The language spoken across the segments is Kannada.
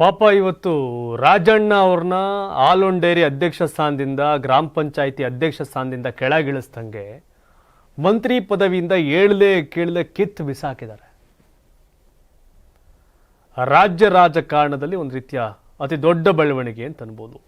ಪಾಪ ಇವತ್ತು ರಾಜಣ್ಣ ಅವ್ರನ್ನ ಆಲೋನ್ ಡೈರಿ ಅಧ್ಯಕ್ಷ ಸ್ಥಾನದಿಂದ, ಗ್ರಾಮ ಪಂಚಾಯಿತಿ ಅಧ್ಯಕ್ಷ ಸ್ಥಾನದಿಂದ ಕೆಳಗಿಳಿಸ್ದಂಗೆ ಮಂತ್ರಿ ಪದವಿಯಿಂದ ಏಳಲೆ ಕೇಳಲೆ ಕಿತ್ತು ಬಿಸಾಕಿದ್ದಾರೆ. ರಾಜ್ಯ ರಾಜಕಾರಣದಲ್ಲಿ ಒಂದು ರೀತಿಯ ಅತಿ ದೊಡ್ಡ ಬೆಳವಣಿಗೆ ಅಂತ ಅನ್ಬೋದು.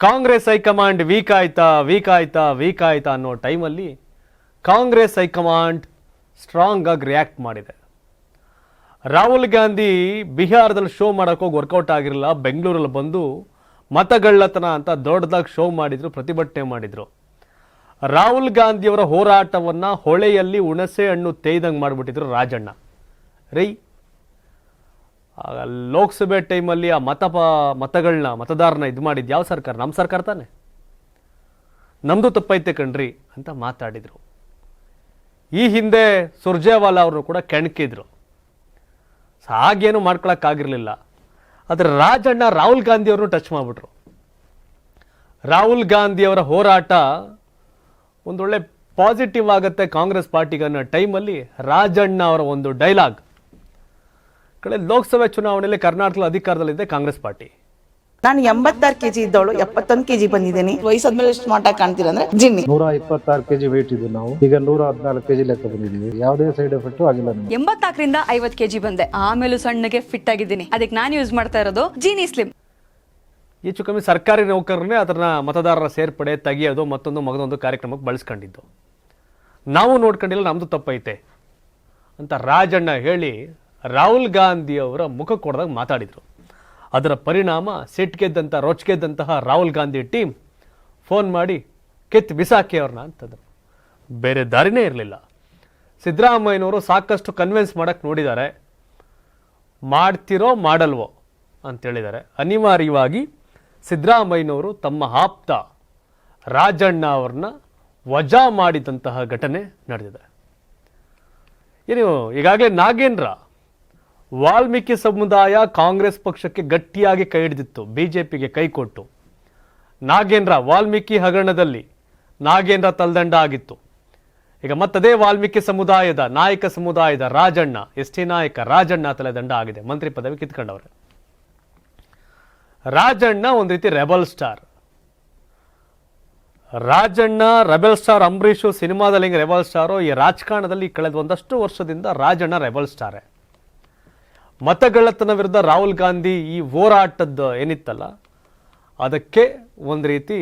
ಕಾಂಗ್ರೆಸ್ ಹೈಕಮಾಂಡ್ ವೀಕ್ ಆಯ್ತಾ ವೀಕ್ ಆಯ್ತಾ ವೀಕ್ ಆಯ್ತಾ ಅನ್ನೋ ಟೈಮಲ್ಲಿ ಕಾಂಗ್ರೆಸ್ ಹೈಕಮಾಂಡ್ ಸ್ಟ್ರಾಂಗ್ ಆಗಿ ರಿಯಾಕ್ಟ್ ಮಾಡಿದೆ. ರಾಹುಲ್ ಗಾಂಧಿ ಬಿಹಾರದಲ್ಲಿ ಶೋ ಮಾಡಕ್ಕೆ ಹೋಗಿ ವರ್ಕೌಟ್ ಆಗಿರಲಿಲ್ಲ, ಬೆಂಗಳೂರಲ್ಲಿ ಬಂದು ಮತಗಳ್ಳತನ ಅಂತ ದೊಡ್ಡದಾಗಿ ಶೋ ಮಾಡಿದರು, ಪ್ರತಿಭಟನೆ ಮಾಡಿದರು. ರಾಹುಲ್ ಗಾಂಧಿಯವರ ಹೋರಾಟವನ್ನು ಹೊಳೆಯಲ್ಲಿ ಹುಣಸೆ ಹಣ್ಣು ತೇಯ್ದಂಗೆ ಮಾಡಿಬಿಟ್ಟಿದ್ರು ರಾಜಣ್ಣ. ರೈ ಲೋಕಸಭೆ ಟೈಮಲ್ಲಿ ಆ ಮತ ಮತಗಳನ್ನ ಮತದಾರನ ಇದು ಮಾಡಿದ್ದು ಯಾವ ಸರ್ಕಾರ? ನಮ್ಮ ಸರ್ಕಾರ ತಾನೆ. ನಮ್ಮದು ತಪ್ಪೈತೆ ಕಣ್ರಿ ಅಂತ ಮಾತಾಡಿದರು. ಈ ಹಿಂದೆ ಸುರ್ಜೇವಾಲಾ ಅವರು ಕೂಡ ಕೆಣಕಿದ್ರು. ಹಾಗೇನು ಮಾಡ್ಕೊಳಕ್ಕಾಗಿರಲಿಲ್ಲ. ಆದರೆ ರಾಜಣ್ಣ ರಾಹುಲ್ ಗಾಂಧಿ ಅವ್ರನ್ನು ಟಚ್ ಮಾಡಿಬಿಟ್ರು. ರಾಹುಲ್ ಗಾಂಧಿಯವರ ಹೋರಾಟ ಒಂದೊಳ್ಳೆ ಪಾಸಿಟಿವ್ ಆಗುತ್ತೆ ಕಾಂಗ್ರೆಸ್ ಪಾರ್ಟಿಗೆ ಅನ್ನೋ ಟೈಮಲ್ಲಿ ರಾಜಣ್ಣ ಅವರ ಒಂದು ಡೈಲಾಗ್ ಕಡೆ ಲೋಕಸಭೆ ಚುನಾವಣೆಯಲ್ಲಿ ಕರ್ನಾಟಕದ ಅಧಿಕಾರದಲ್ಲಿದೆ ಕಾಂಗ್ರೆಸ್ ಪಾರ್ಟಿ. ನಾನು ಎಂಬತ್ತಾರು ಕೆಜಿ ಇದ್ದವಳು ಎಪ್ಪತ್ತೊಂದು ಕೆಜಿ ಬಂದಿದ್ದೀನಿ. ವಯಸ್ಸಾದ್ಮೇಲೆ ಸ್ಮಾರ್ಟ್ ಆಗಿ ಕಾಣ್ತೀರ ಅಂದ್ರೆ ಜಿನ್ನಿ. ನೂರ ಇಪ್ಪತ್ತಾರು ಕೆಜಿ ವೇಟ್ ಇದ್ದು ನಾವು. ಈಗ ನೂರ ಹದಿನಾಲ್ಕು ಕೆಜಿ ಲೆಕ್ಕ ಬಂದಿದ್ದೀವಿ. ಯಾವುದೇ ಸೈಡ್ ಎಫೆಕ್ಟ್ ಆಗಿಲ್ಲ ಎಂಬತ್ತಾಕರಿಂದ ಐವತ್ತು ಐವತ್ ಕೆಜಿ ಬಂದೆ. ಆಮೇಲೆ ಸಣ್ಣಗೆ ಫಿಟ್ ಆಗಿದ್ದೀನಿ. ಅದಕ್ಕೆ ನಾನು ಯೂಸ್ ಮಾಡ್ತಾ ಇರೋದು ಜೀನಿ ಸ್ಲಿಮ್ ಹೆಚ್ಚು ಕಮ್ಮಿ ಸರ್ಕಾರಿ ನೌಕರರನ್ನೇ ಅದನ್ನ ಮತದಾರರ ಸೇರ್ಪಡೆ ತೆಗೆಯೋದು ಮತ್ತೊಂದು ಮಗದೊಂದು ಕಾರ್ಯಕ್ರಮಕ್ಕೆ ಬಳಸ್ಕೊಂಡಿದ್ದು. ನಾವು ನೋಡ್ಕೊಂಡಿಲ್ಲ ನಮ್ದು ತಪ್ಪೈತೆ ಅಂತ ರಾಜಣ್ಣ ಹೇಳಿ ರಾಹುಲ್ ಗಾಂಧಿ ಅವರ ಮುಖ ಕೊಡ್ದಾಗ ಮಾತಾಡಿದ್ರು. ಅದರ ಪರಿಣಾಮ ಸಿಟ್ಗೆದ್ದಂಥ ರೊಚ್ಗೆದ್ದಂತಹ ರಾಹುಲ್ ಗಾಂಧಿ ಟೀಮ್ ಫೋನ್ ಮಾಡಿ ಕೆತ್ ಬಿಸಾಕಿ ಅವ್ರನ್ನ ಅಂತಂದ್ರು. ಬೇರೆ ದಾರಿನೇ ಇರಲಿಲ್ಲ. ಸಿದ್ದರಾಮಯ್ಯನವರು ಸಾಕಷ್ಟು ಕನ್ವಿನ್ಸ್ ಮಾಡಕ್ಕೆ ನೋಡಿದ್ದಾರೆ. ಮಾಡ್ತಿರೋ, ಮಾಡಲ್ವೋ ಅಂತೇಳಿದ್ದಾರೆ ಅನಿವಾರ್ಯವಾಗಿ ಸಿದ್ದರಾಮಯ್ಯನವರು ತಮ್ಮ ಆಪ್ತ ರಾಜಣ್ಣ ಅವ್ರನ್ನ ವಜಾ ಮಾಡಿದಂತಹ ಘಟನೆ ನಡೆದಿದೆ. ಏನು ಈಗಾಗಲೇ ನಾಗೇಂದ್ರ ವಾಲ್ಮೀಕಿ ಸಮುದಾಯ ಕಾಂಗ್ರೆಸ್ ಪಕ್ಷಕ್ಕೆ ಗಟ್ಟಿಯಾಗಿ ಕೈ ಹಿಡಿದಿತ್ತು, ಬಿಜೆಪಿಗೆ ಕೈ ಕೊಟ್ಟು. ನಾಗೇಂದ್ರ ವಾಲ್ಮೀಕಿ ಹಗರಣದಲ್ಲಿ ನಾಗೇಂದ್ರ ತಲ್ದಂಡ ಆಗಿತ್ತು. ಈಗ ಮತ್ತದೇ ವಾಲ್ಮೀಕಿ ಸಮುದಾಯದ ನಾಯಕ ಸಮುದಾಯದ ರಾಜಣ್ಣ ಎಸ್ ಟಿ ನಾಯಕ ರಾಜಣ್ಣ ತಲೆದಂಡ ಆಗಿದೆ. ಮಂತ್ರಿ ಪದವಿ ಕಿತ್ಕೊಂಡವ್ರೆ. ರಾಜಣ್ಣ ಒಂದು ರೀತಿ rebel star. Rajanna rebel star Ambareesh ಸಿನಿಮಾದಲ್ಲಿ ಹಿಂಗೆ ರೆಬಲ್ ಸ್ಟಾರು, ಈ ರಾಜಕಾರಣದಲ್ಲಿ ಕಳೆದ ಒಂದಷ್ಟು ವರ್ಷದಿಂದ ರಾಜಣ್ಣ ರೆಬಲ್ ಸ್ಟಾರೇ. ಮತಗಳ್ಳತನ ವಿರುದ್ಧ ರಾಹುಲ್ ಗಾಂಧಿ ಈ ಹೋರಾಟದ ಏನಿತ್ತಲ್ಲ, ಅದಕ್ಕೆ ಒಂದು ರೀತಿ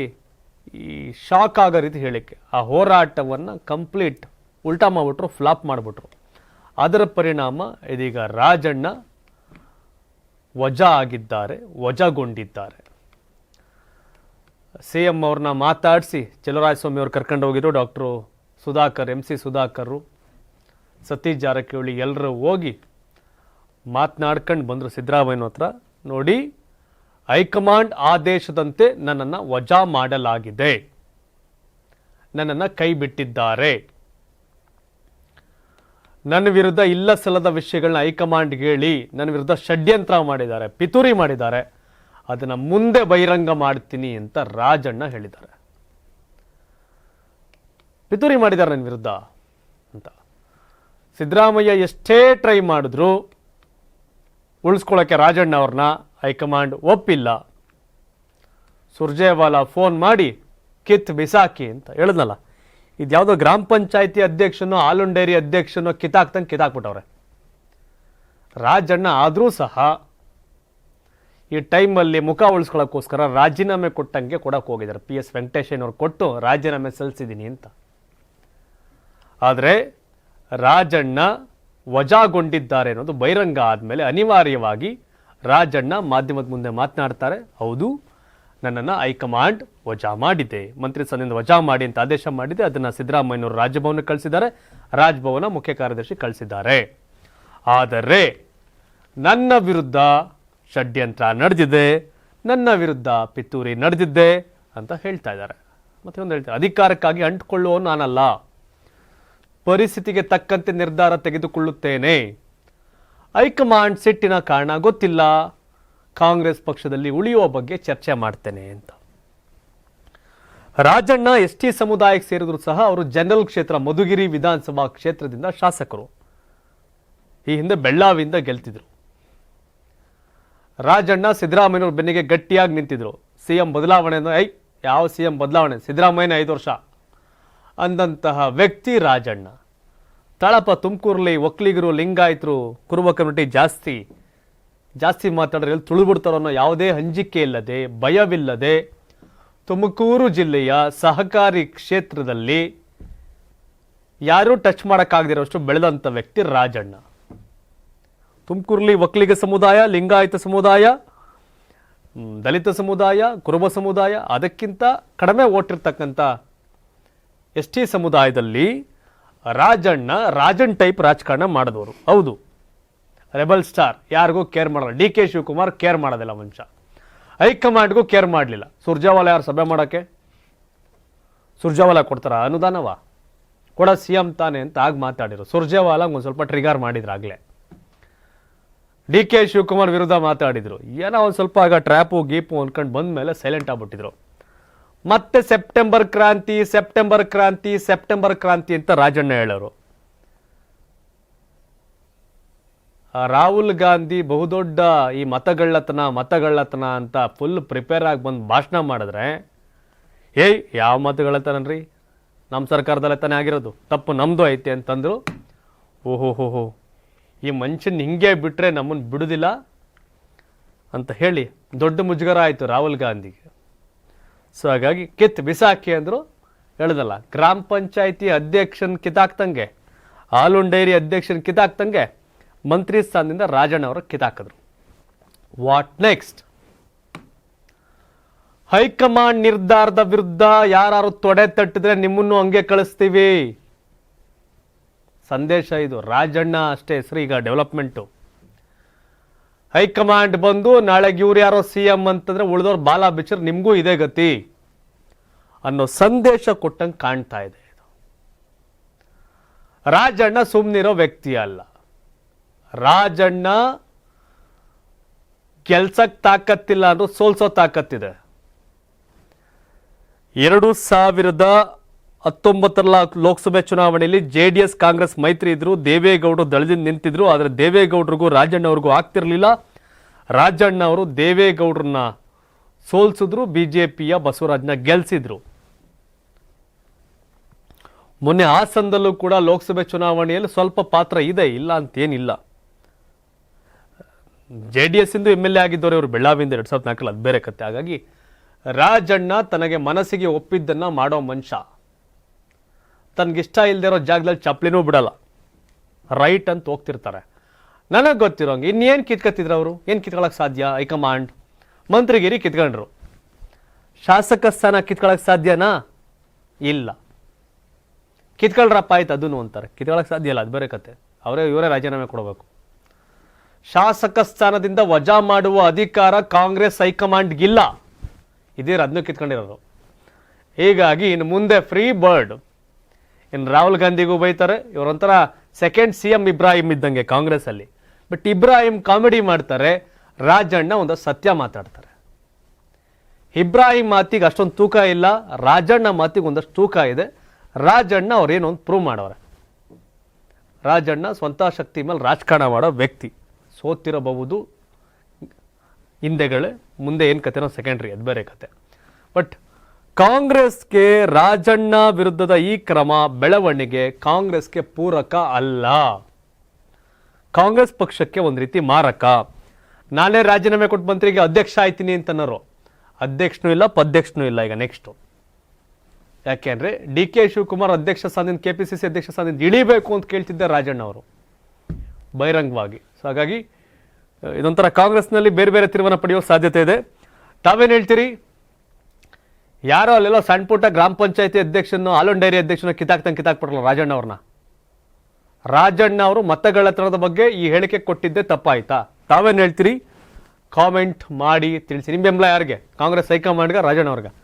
ಈ ಶಾಕ್ ಆಗೋ ರೀತಿ ಹೇಳಿಕೆ. ಆ ಹೋರಾಟವನ್ನು ಕಂಪ್ಲೀಟ್ ಉಲ್ಟಾ ಮಾಡಿಬಿಟ್ರು, ಫ್ಲಾಪ್ ಮಾಡಿಬಿಟ್ರು. ಅದರ ಪರಿಣಾಮ ಇದೀಗ ರಾಜಣ್ಣ ವಜಾ ಆಗಿದ್ದಾರೆ, ವಜಾಗೊಂಡಿದ್ದಾರೆ. ಸಿ ಎಂ ಅವ್ರನ್ನ ಮಾತಾಡಿಸಿ ಸ್ವಾಮಿ ಅವ್ರು ಕರ್ಕೊಂಡು ಹೋಗಿದ್ರು, doctor Sudhakar, M C Sudhakar, Satish Jarkiholi ಎಲ್ಲರೂ ಹೋಗಿ ಮಾತನಾಡ್ಕೊಂಡು ಬಂದರು ಸಿದ್ದರಾಮಯ್ಯನ ಹತ್ರ. ನೋಡಿ, ಹೈಕಮಾಂಡ್ ಆದೇಶದಂತೆ ನನ್ನನ್ನು ವಜಾ ಮಾಡಲಾಗಿದೆ. ನನ್ನನ್ನು ಕೈ ಬಿಟ್ಟಿದ್ದಾರೆ. ನನ್ನ ವಿರುದ್ಧ ಇಲ್ಲ ಸಲ್ಲದ ವಿಷಯಗಳನ್ನ ಹೈಕಮಾಂಡ್ ಹೇಳಿ, ನನ್ನ ವಿರುದ್ಧ ಷಡ್ಯಂತ್ರ ಮಾಡಿದ್ದಾರೆ, ಪಿತೂರಿ ಮಾಡಿದ್ದಾರೆ. ಅದನ್ನು ಮುಂದೆ ಬಹಿರಂಗ ಮಾಡ್ತೀನಿ ಅಂತ ರಾಜಣ್ಣ ಹೇಳಿದ್ದಾರೆ. ಪಿತೂರಿ ಮಾಡಿದ್ದಾರೆ ನನ್ನ ವಿರುದ್ಧ ಅಂತ. ಸಿದ್ದರಾಮಯ್ಯ ಎಷ್ಟೇ ಟ್ರೈ ಮಾಡಿದ್ರು ಉಳಿಸ್ಕೊಳ್ಳೋಕ್ಕೆ ರಾಜಣ್ಣ ಅವ್ರನ್ನ ಹೈಕಮಾಂಡ್ ಒಪ್ಪಿಲ್ಲ. ಸುರ್ಜೇವಾಲ ಫೋನ್ ಮಾಡಿ ಕಿತ್ ಬಿಸಾಕಿ ಅಂತ ಹೇಳಿದ್ನಲ್ಲ ಇದು ಯಾವುದೋ ಗ್ರಾಮ ಪಂಚಾಯತಿ ಅಧ್ಯಕ್ಷನೋ ಆಲುಂಡೇರಿ ಡೈರಿ ಅಧ್ಯಕ್ಷನೋ ಕಿತಾಕ್ತಂಗೆ ಕಿತಾಕ್ಬಿಟ್ಟವ್ರೆ ರಾಜಣ್ಣ ಆದರೂ ಸಹ ಈ ಟೈಮಲ್ಲಿ ಮುಖ ಉಳಿಸ್ಕೊಳ್ಳೋಕ್ಕೋಸ್ಕರ ರಾಜೀನಾಮೆ ಕೊಟ್ಟಂಗೆ ಕೊಡೋಕೆ ಹೋಗಿದ್ದಾರೆ. ಪಿ ಎಸ್ ವೆಂಕಟೇಶಯ್ಯನವ್ರು ಕೊಟ್ಟು ರಾಜೀನಾಮೆ ಸಲ್ಲಿಸಿದ್ದೀನಿ ಅಂತ. ಆದರೆ ರಾಜಣ್ಣ ವಜಾಗೊಂಡಿದ್ದಾರೆ ಅನ್ನೋದು ಬಹಿರಂಗ ಆದಮೇಲೆ ಅನಿವಾರ್ಯವಾಗಿ ರಾಜಣ್ಣ ಮಾಧ್ಯಮದ ಮುಂದೆ ಮಾತನಾಡ್ತಾರೆ. ಹೌದು, ನನ್ನನ್ನು ಹೈಕಮಾಂಡ್ ವಜಾ ಮಾಡಿದೆ. ಮಂತ್ರಿ ಸ್ಥಾನದಿಂದ ವಜಾ ಮಾಡಿ ಅಂತ ಆದೇಶ ಮಾಡಿದೆ. ಅದನ್ನು ಸಿದ್ದರಾಮಯ್ಯನವರು ರಾಜಭವನಕ್ಕೆ ಕಳಿಸಿದ್ದಾರೆ. ರಾಜಭವನ ಮುಖ್ಯ ಕಾರ್ಯದರ್ಶಿ ಕಳಿಸಿದ್ದಾರೆ. ಆದರೆ ನನ್ನ ವಿರುದ್ಧ ಷಡ್ಯಂತ್ರ ನಡೆದಿದೆ. ನನ್ನ ವಿರುದ್ಧ ಪಿತೂರಿ ನಡೆದಿದ್ದೆ ಅಂತ ಹೇಳ್ತಾ ಇದ್ದಾರೆ. ಮತ್ತೆ ಒಂದು ಹೇಳ್ತಾರೆ, ಅಧಿಕಾರಕ್ಕಾಗಿ ಅಂಟ್ಕೊಳ್ಳುವವನು ನಾನಲ್ಲ. ಪರಿಸ್ಥಿತಿಗೆ ತಕ್ಕಂತೆ ನಿರ್ಧಾರ ತೆಗೆದುಕೊಳ್ಳುತ್ತೇನೆ. ಹೈಕಮಾಂಡ್ ಸಿಟ್ಟಿನ ಕಾರಣ ಗೊತ್ತಿಲ್ಲ. ಕಾಂಗ್ರೆಸ್ ಪಕ್ಷದಲ್ಲಿ ಉಳಿಯುವ ಬಗ್ಗೆ ಚರ್ಚೆ ಮಾಡ್ತೇನೆ ಅಂತ. ರಾಜಣ್ಣ ಎಸ್ ಟಿ ಸಮುದಾಯಕ್ಕೆ ಸೇರಿದ್ರು ಸಹ ಅವರು ಜನರಲ್ ಕ್ಷೇತ್ರ ಮಧುಗಿರಿ ವಿಧಾನಸಭಾ ಕ್ಷೇತ್ರದಿಂದ ಶಾಸಕರು. ಈ ಹಿಂದೆ ಬೆಳ್ಳಾವಿಯಿಂದ ಗೆಲ್ತಿದ್ರು. ರಾಜಣ್ಣ ಸಿದ್ದರಾಮಯ್ಯವ್ರ ಬೆನ್ನಿಗೆ ಗಟ್ಟಿಯಾಗಿ ನಿಂತಿದ್ರು. ಸಿ ಎಂ ಬದಲಾವಣೆ ಐ ಯಾವ ಸಿ ಎಂ ಬದಲಾವಣೆ? ಸಿದ್ದರಾಮಯ್ಯನೇ ಐದು ವರ್ಷ. ಅಂದಂತಹ ವ್ಯಕ್ತಿ ರಾಜಣ್ಣ. ತಳಪ ತುಮಕೂರಲ್ಲಿ ಒಕ್ಕಲಿಗರು, ಲಿಂಗಾಯತರು, ಕುರುಬ ಕಮ್ಯುನಿಟಿ ಜಾಸ್ತಿ. ಜಾಸ್ತಿ ಮಾತಾಡಿದ್ರೆ ಎಲ್ಲಿ ತುಳಿಬಿಡ್ತಾರೋ ಅನ್ನೋ ಯಾವುದೇ ಹಂಜಿಕೆ ಇಲ್ಲದೆ, ಭಯವಿಲ್ಲದೆ ತುಮಕೂರು ಜಿಲ್ಲೆಯ ಸಹಕಾರಿ ಕ್ಷೇತ್ರದಲ್ಲಿ ಯಾರೂ ಟಚ್ ಮಾಡೋಕ್ಕಾಗದಿರೋಷ್ಟು ಬೆಳೆದಂಥ ವ್ಯಕ್ತಿ ರಾಜಣ್ಣ. ತುಮಕೂರಲ್ಲಿ ಒಕ್ಕಲಿಗ ಸಮುದಾಯ, ಲಿಂಗಾಯತ ಸಮುದಾಯ ದಲಿತ ಸಮುದಾಯ, ಕುರುಬ ಸಮುದಾಯ, ಅದಕ್ಕಿಂತ ಕಡಿಮೆ ಓಟಿರ್ತಕ್ಕಂಥ ಎಸ್ ಟಿ ಸಮುದಾಯದಲ್ಲಿ ರಾಜಣ್ಣ, ರಾಜನ್ ಟೈಪ್ ರಾಜಕಾರಣ ಮಾಡಿದವರು. ಹೌದು. ರೆಬಲ್ ಸ್ಟಾರ್ ಯಾರಿಗೂ ಕೇರ್ ಮಾಡಲ್ಲ. ಡಿ ಕೆ ಶಿವಕುಮಾರ್ ಕೇರ್ ಮಾಡೋದಿಲ್ಲ ಮನುಷ್ಯ. ಹೈಕಮಾಂಡ್ಗೂ ಕೇರ್ ಮಾಡಲಿಲ್ಲ. ಸುರ್ಜಾವಾಲ ಯಾರು ಸಭೆ ಮಾಡೋಕ್ಕೆ ಸುರ್ಜಾವಾಲ ಕೊಡ್ತಾರ? ಅನುದಾನವ? ಕೂಡ ಸಿ ಎಂ ತಾನೆ ಅಂತ ಆಗ ಮಾತಾಡಿರು ಸುರ್ಜೇವಾಲ ಒಂದು ಸ್ವಲ್ಪ ಟ್ರಿಗರ್ ಮಾಡಿದ್ರು ಆಗಲೇ. ಡಿ ಕೆ ಶಿವಕುಮಾರ್ ವಿರುದ್ಧ ಮಾತಾಡಿದರು. ಏನೋ ಒಂದು ಸ್ವಲ್ಪ ಆಗ ಟ್ರ್ಯಾಪು ಗೀಪು ಅಂದ್ಕೊಂಡು ಬಂದ ಮೇಲೆ ಸೈಲೆಂಟ್ ಆಗ್ಬಿಟ್ಟಿದ್ರು. ಮತ್ತೆ ಸೆಪ್ಟೆಂಬರ್ ಕ್ರಾಂತಿ ಸೆಪ್ಟೆಂಬರ್ ಕ್ರಾಂತಿ ಸೆಪ್ಟೆಂಬರ್ ಕ್ರಾಂತಿ ಅಂತ ರಾಜಣ್ಣ ಹೇಳೋರು. ರಾಹುಲ್ ಗಾಂಧಿ ಬಹುದೊಡ್ಡ ಈ ಮತಗಳ್ಳತನ ಮತಗಳ್ಳತನ ಅಂತ ಫುಲ್ ಪ್ರಿಪೇರ್ ಆಗಿ ಬಂದು ಭಾಷಣ ಮಾಡಿದ್ರೆ, ಏಯ್, ಯಾವ ಮತಗಳ್ಳತನನ್ರಿ ನಮ್ಮ ಸರ್ಕಾರದಲ್ಲೇ ತಾನೇ ಆಗಿರೋದು. ತಪ್ಪು ನಮ್ಮದು ಐತೆ ಅಂತಂದರು ಓಹೋ ಹೋ ಈ ಮನುಷ್ಯನ ಹಿಂಗೆ ಬಿಟ್ಟರೆ ನಮ್ಮನ್ನು ಬಿಡೋದಿಲ್ಲ ಅಂತ ಹೇಳಿ ದೊಡ್ಡ ಮುಜುಗರ ಆಯಿತು ರಾಹುಲ್ ಗಾಂಧಿಗೆ. ಸೊ ಹಾಗಾಗಿ ಕಿತ್ ಬಿಸಾಕಿ ಅಂದರು ಹೇಳಿದಲ್ಲ, ಗ್ರಾಮ ಪಂಚಾಯಿತಿ ಅಧ್ಯಕ್ಷನ ಕಿತಾಕ್ತಂಗೆ ಹಾಲುನ್ ಡೈರಿ ಅಧ್ಯಕ್ಷನ ಕಿತಾಕ್ತಂಗೆ ಮಂತ್ರಿ ಸ್ಥಾನದಿಂದ ರಾಜಣ್ಣ ಅವರು ಕಿತಾಕಿದ್ರು ವಾಟ್ ನೆಕ್ಸ್ಟ್ ಹೈಕಮಾಂಡ್ ನಿರ್ಧಾರದ ವಿರುದ್ಧ ಯಾರು ತೊಡೆ ತಟ್ಟಿದ್ರೆ ನಿಮ್ಮನ್ನು ಹಂಗೆ ಕಳಿಸ್ತೀವಿ. ಸಂದೇಶ ಇದು, ರಾಜಣ್ಣ ಅಷ್ಟೇ ಹೆಸರು ಈಗ ಡೆವಲಪ್ಮೆಂಟು ಹೈಕಮಾಂಡ್ ಬಂದು ನಾಳೆಗೆ ಇವ್ರು ಯಾರೋ ಸಿ ಎಂ ಅಂತಂದ್ರೆ ಉಳಿದವ್ರು ಬಾಲ ಬಿಚ್ಚರ್ ನಿಮಗೂ ಇದೇ ಗತಿ ಅನ್ನೋ ಸಂದೇಶ ಕೊಟ್ಟಂಗೆ ಕಾಣ್ತಾ ಇದೆ ಇದು. ರಾಜಣ್ಣ ಸುಮ್ಮನಿರೋ ವ್ಯಕ್ತಿ ಅಲ್ಲ. ರಾಜಣ್ಣ ಕೆಲ್ಸಕ್ಕೆ ತಾಕತ್ತಿಲ್ಲ ಅಂದ್ರೆ ಸೋಲ್ಸೋ ತಾಕತ್ತಿದೆ. ಎರಡು ಸಾವಿರದ ಹತ್ತೊಂಬತ್ತರ ಲೋಕಸಭೆ ಚುನಾವಣೆಯಲ್ಲಿ ಜೆ ಡಿ ಎಸ್ ಕಾಂಗ್ರೆಸ್ ಮೈತ್ರಿ ಇದ್ರು, ದೇವೇಗೌಡರು ದಳದಿಂದ ನಿಂತಿದ್ರು, ಆದರೆ ದೇವೇಗೌಡರಿಗೂ ರಾಜಣ್ಣ ಅವ್ರಿಗೂ ಆಗ್ತಿರಲಿಲ್ಲ. ರಾಜಣ್ಣ ಅವರು ದೇವೇಗೌಡರನ್ನ ಸೋಲ್ಸಿದ್ರು, ಬಿಜೆಪಿಯ ಬಸವರಾಜ್ನ ಗೆಲ್ಲಿಸಿದ್ರು ಮೊನ್ನೆ ಹಾಸನದಲ್ಲೂ ಕೂಡ ಲೋಕಸಭೆ ಚುನಾವಣೆಯಲ್ಲಿ ಸ್ವಲ್ಪ ಪಾತ್ರ ಇದೆ, ಇಲ್ಲ ಅಂತೇನಿಲ್ಲ. ಜೆ ಡಿ ಎಸ್ ಇಂದು ಎಂ ಎಲ್ ಎ ಆಗಿದ್ದವರು ಇವರು ಬೆಳ್ಳಾವಿಯಿಂದ ಎರಡು ಸಾವಿರದ ನಾಲ್ಕರಲ್ಲಿ, ಅದು ಬೇರೆ ಕತೆ. ಹಾಗಾಗಿ ರಾಜಣ್ಣ ತನಗೆ ಮನಸ್ಸಿಗೆ ಒಪ್ಪಿದ್ದನ್ನು ಮಾಡೋ ಮನುಷ್ಯ. ತನಗಿಷ್ಟ ಇಲ್ಲದೆ ಇರೋ ಜಾಗದಲ್ಲಿ ಚಪ್ಪಲಿನೂ ಬಿಡಲ್ಲ. ರೈಟ್ ಅಂತ ಹೋಗ್ತಿರ್ತಾರೆ. ನನಗೆ ಗೊತ್ತಿರೋಂಗೆ ಇನ್ನೇನು ಕಿತ್ಕೊತಿದ್ರು ಅವರು? ಏನು ಕಿತ್ಕೊಳಕ್ಕೆ ಸಾಧ್ಯ? ಹೈಕಮಾಂಡ್ ಮಂತ್ರಿಗಿರಿ ಕಿತ್ಕೊಂಡ್ರು. ಶಾಸಕ ಸ್ಥಾನ ಕಿತ್ಕೊಳಕ್ಕೆ ಸಾಧ್ಯನಾ? ಇಲ್ಲ. ಕಿತ್ಕೊಳ್ರಪ್ಪ ಆಯ್ತು ಅದನ್ನು ಅಂತಾರೆ. ಕಿತ್ಕೊಳಕ್ಕೆ ಸಾಧ್ಯ ಇಲ್ಲ, ಅದು ಬೇರೆ ಕತೆ. ಅವರೇ, ಇವರೇ ರಾಜೀನಾಮೆ ಕೊಡಬೇಕು. ಶಾಸಕ ಸ್ಥಾನದಿಂದ ವಜಾ ಮಾಡುವ ಅಧಿಕಾರ ಕಾಂಗ್ರೆಸ್ ಹೈಕಮಾಂಡ್ಗಿಲ್ಲ. ಇದೇ ಅದನ್ನು ಕಿತ್ಕೊಂಡಿರೋದು. ಹೀಗಾಗಿ ಇನ್ನು ಮುಂದೆ ಫ್ರೀ ಬರ್ಡ್ ಇನ್ನು ರಾಹುಲ್ ಗಾಂಧಿಗೂ ಬೈತಾರೆ. ಇವರೊಂಥರ ಸೆಕೆಂಡ್ ಸಿ ಎಂ ಇಬ್ರಾಹಿಂ ಇದ್ದಂಗೆ ಕಾಂಗ್ರೆಸ್ಸಲ್ಲಿ. ಬಟ್ ಇಬ್ರಾಹಿಂ ಕಾಮಿಡಿ ಮಾಡ್ತಾರೆ. ರಾಜಣ್ಣ ಒಂದು ಸತ್ಯ ಮಾತಾಡ್ತಾರೆ. ಇಬ್ರಾಹಿಂ ಮಾತಿಗೆ ಅಷ್ಟೊಂದು ತೂಕ ಇಲ್ಲ. ರಾಜಣ್ಣ ಮಾತಿಗೆ ಒಂದಷ್ಟು ತೂಕ ಇದೆ. ರಾಜಣ್ಣ ಅವ್ರೇನೋ ಒಂದು ಪ್ರೂವ್ ಮಾಡವ್ರೆ. ರಾಜಣ್ಣ ಸ್ವಂತ ಶಕ್ತಿ ಮೇಲೆ ರಾಜಕಾರಣ ಮಾಡೋ ವ್ಯಕ್ತಿ. ಸೋತಿರಬಹುದು. ಹಿಂದೆಗಳೇ, ಮುಂದೆ ಏನು ಕತೆನೋ ಸೆಕೆಂಡ್ರಿ ಅದು ಬೇರೆ ಕತೆ. ಬಟ್ ಕಾಂಗ್ರೆಸ್ಗೆ ರಾಜಣ್ಣ ವಿರುದ್ಧದ ಈ ಕ್ರಮ ಬೆಳವಣಿಗೆ ಕಾಂಗ್ರೆಸ್ಗೆ ಪೂರಕ ಅಲ್ಲ. ಕಾಂಗ್ರೆಸ್ ಪಕ್ಷಕ್ಕೆ ಒಂದು ರೀತಿ ಮಾರಕ. ನಾನೇ ರಾಜೀನಾಮೆ ಕೊಟ್ಟು ಮಂತ್ರಿಗೆ ಅಧ್ಯಕ್ಷ ಆಯ್ತೀನಿ ಅಂತನರು. ಅಧ್ಯಕ್ಷನೂ ಇಲ್ಲ, ಪದ್ಯಕ್ಷನೂ ಇಲ್ಲ ಈಗ ನೆಕ್ಸ್ಟು ಯಾಕೆಂದ್ರೆ ಡಿ ಕೆ ಶಿವಕುಮಾರ್ ಅಧ್ಯಕ್ಷ ಸ್ಥಾನದಿಂದ ಕೆ ಪಿ ಸಿ ಸಿ ಅಧ್ಯಕ್ಷ ಸ್ಥಾನದಿಂದ ಇಳಿಬೇಕು ಅಂತ ಕೇಳ್ತಿದ್ದೆ ರಾಜಣ್ಣ ಅವರು. ಬಹಿರಂಗವಾಗಿ. ಸೊ ಹಾಗಾಗಿ, ಇದೊಂಥರ ಕಾಂಗ್ರೆಸ್ನಲ್ಲಿ ಬೇರೆ ಬೇರೆ ತೀರ್ಮಾನ ಪಡೆಯೋ ಸಾಧ್ಯತೆ ಇದೆ. ತಾವೇನು ಹೇಳ್ತೀರಿ? ಯಾರೋ ಅಲ್ಲೆಲ್ಲ ಸಣ್ಣ ಪುಟ್ಟ ಗ್ರಾಮ ಪಂಚಾಯತಿ ಅಧ್ಯಕ್ಷನ, ಆಲೋನ್ ಡೈರಿ ಅಧ್ಯಕ್ಷನ ಕಿತಾಕ್ತಂಗೆ ಕಿತಾಕ್ಬಿಟ್ರಲ್ಲ ರಾಜಣ್ಣ ಅವ್ರನ್ನ. ರಾಜಣ್ಣ ಅವರು ಮತಗಳತನದ ಬಗ್ಗೆ ಈ ಹೇಳಿಕೆ ಕೊಟ್ಟಿದ್ದೆ ತಪ್ಪಾಯ್ತಾ? ತಾವೇನು ಹೇಳ್ತೀರಿ? ಕಾಮೆಂಟ್ ಮಾಡಿ ತಿಳಿಸಿ. ನಿಮ್ಮ ಬೆಂಬಲ ಯಾರಿಗೆ? ಕಾಂಗ್ರೆಸ್ ಹೈಕಮಾಂಡ್ಗೆ, ರಾಜಣ್ಣ ಅವ್ರಿಗೆ?